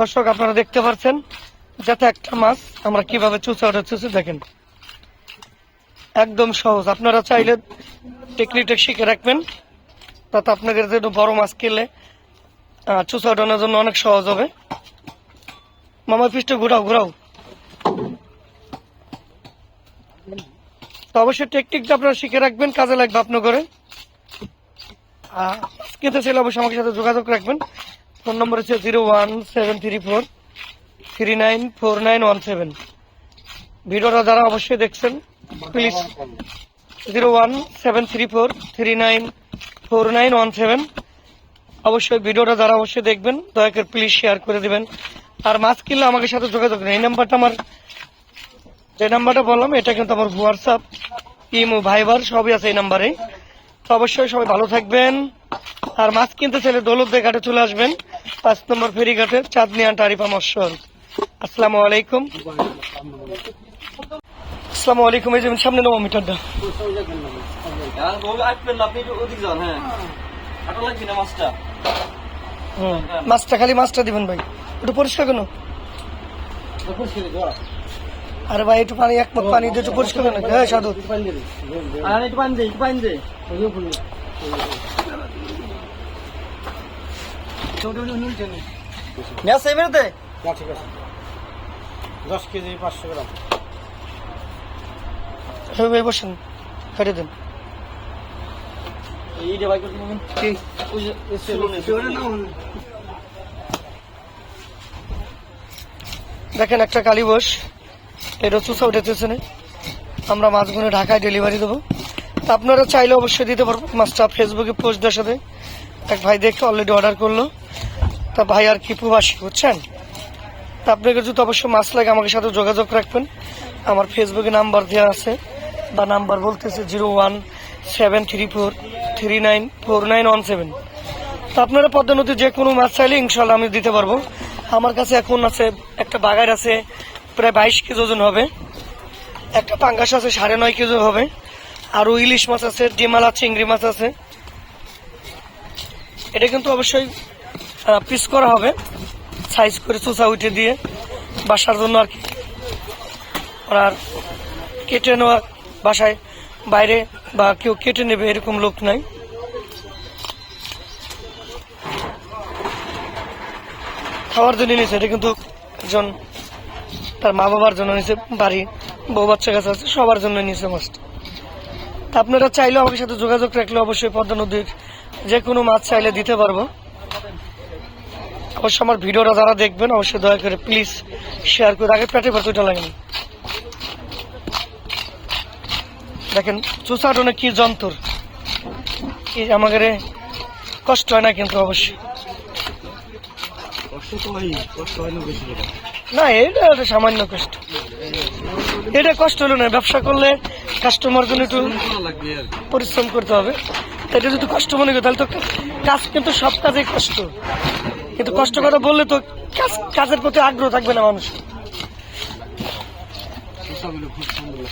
দর্শক আপনারা দেখতে পাচ্ছেন যাতে একটা মাছ আমরা কীভাবে চুচা ওটা চুচে দেখেন। একদম সহজ। আপনারা চাইলে টেকনিকটা শিখে রাখবেন। তাতে আপনাদের জন্য বড় মাছ আহ, চুচা ওঠানোর জন্য অনেক সহজ হবে। মামার পিসটা ঘুরাও ঘুরাও। তো অবশ্যই টেকনিকটা আপনারা শিখে রাখবেন কাজে লাগবে আপনার করে কিনতে চাইলে অবশ্যই আমাকে সাথে যোগাযোগ রাখবেন। ফোন নম্বর হচ্ছে zero one seven three four three nine four nine one seven. ভিডিওটা যারা অবশ্যই দেখছেন please zero one seven three four three nine four nine one seven. অবশ্যই ভিডিওটা যারা অবশ্যই দেখবেন, দয়া করে প্লিজ শেয়ার করে দেবেন। আর মাছ কিনলে আমাকে সাথে যোগাযোগ নেই এই নাম্বারটা আমার, যে নাম্বারটা বললাম, এটা কিন্তু আমার হোয়াটসঅ্যাপ ইমো ভাইবার সবই আছে এই নাম্বারে। তো অবশ্যই সবাই ভালো থাকবেন। আর মাছ কিনতে চাইলে দৌলতদের ঘাটে চলে আসবেন। পাঁচ নম্বর ফেরিঘাটের চাঁদনি আন্টা আরিফা মৎস্যর আসসালামু আলাইকুম। আসসালামু আলাইকুম, এই যে সামনে নেব মিটারটা। হ্যাঁ মাছটা খালি মাছটা দিবেন ভাই। একটু পরিষ্কার কেন আরে ভাই, একটু পানি, এক পানি দিয়ে একটু পরিষ্কার কেন হ্যাঁ সাধু। পানি দে পানি দে। বেরোতে ঠিক আছে। দশ কেজি পাঁচশো গ্রাম। হ্যাঁ ভাই বসেন কেটে দেন। এই ভাই করতে পারবেন? ওই দেখেন একটা কালী কালীবস এটা চুষা উঠেছে না আমরা মাছগুলো ঢাকায় ডেলিভারি দেবো। তা আপনারা চাইলে অবশ্যই দিতে পারবেন। মাছটা ফেসবুকে পোস্ট দেওয়ার সাথে। এক ভাই দেখে অলরেডি অর্ডার করল। তা ভাই আর কি প্রবাসী, বুঝছেন? তা আপনাকে যদি অবশ্যই মাছ লাগে, আমাকে সাথে যোগাযোগ রাখবেন। আমার ফেসবুকে নাম্বার দেওয়া আছে। বা নাম্বার বলতেছে zero one seven three four three nine four nine one seven. তা আপনারা পদ্মা নদী যে কোনো মাছ চাইলে ইনশাল্লাহ আমি দিতে পারব। আমার কাছে এখন আছে, একটা বাগার আছে, প্রায় বাইশ কেজি ওজন হবে। একটা পাঙ্গাস আছে, সাড়ে নয় কেজি হবে। আরও ইলিশ মাছ আছে ডিমালা চিংড়ি মাছ আছে। এটা কিন্তু অবশ্যই পিস করা হবে। সাইজ করে চুচা উঠে দিয়ে বাসার জন্য আর কি। আর কেটে নেওয়া বাসায় বাইরে বা কেউ কেটে নেবে এরকম লোক নাই। খাওয়ার জন্য নিয়েছে এটা কিন্তু একজন তার মা বাবার জন্য নিয়েছে বাড়ি, বউ বাচ্চা কাছে আছে, সবার জন্য নিয়েছে মাছটা তা আপনারা চাইলেও আমাদের সাথে যোগাযোগ রাখলে অবশ্যই পদ্মা নদীর যে কোনো মাছ চাইলে দিতে পারব। অবশ্যই আমার ভিডিওটা যারা দেখবেন অবশ্যই দয়া করে প্লিজ শেয়ার করে আগে পেটে ভরতে ওইটা লাগেনি। দেখেন চুষাটনে কি যন্ত্র? কি আমাদের কষ্ট হয় না কিন্তু অবশ্যই। না এটা একটা সামান্য কষ্ট। এটা কষ্ট হলো না ব্যবসা করলে কাস্টমার জন্য একটু পরিশ্রম করতে হবে। এটা যদি কষ্ট মনে করি, তাহলে তো কাজ কিন্তু সব কাজে কষ্ট। কিন্তু কষ্ট কথা বললে তো কাজ, কাজের প্রতি আগ্রহ থাকবে না মানুষ খুব সুন্দর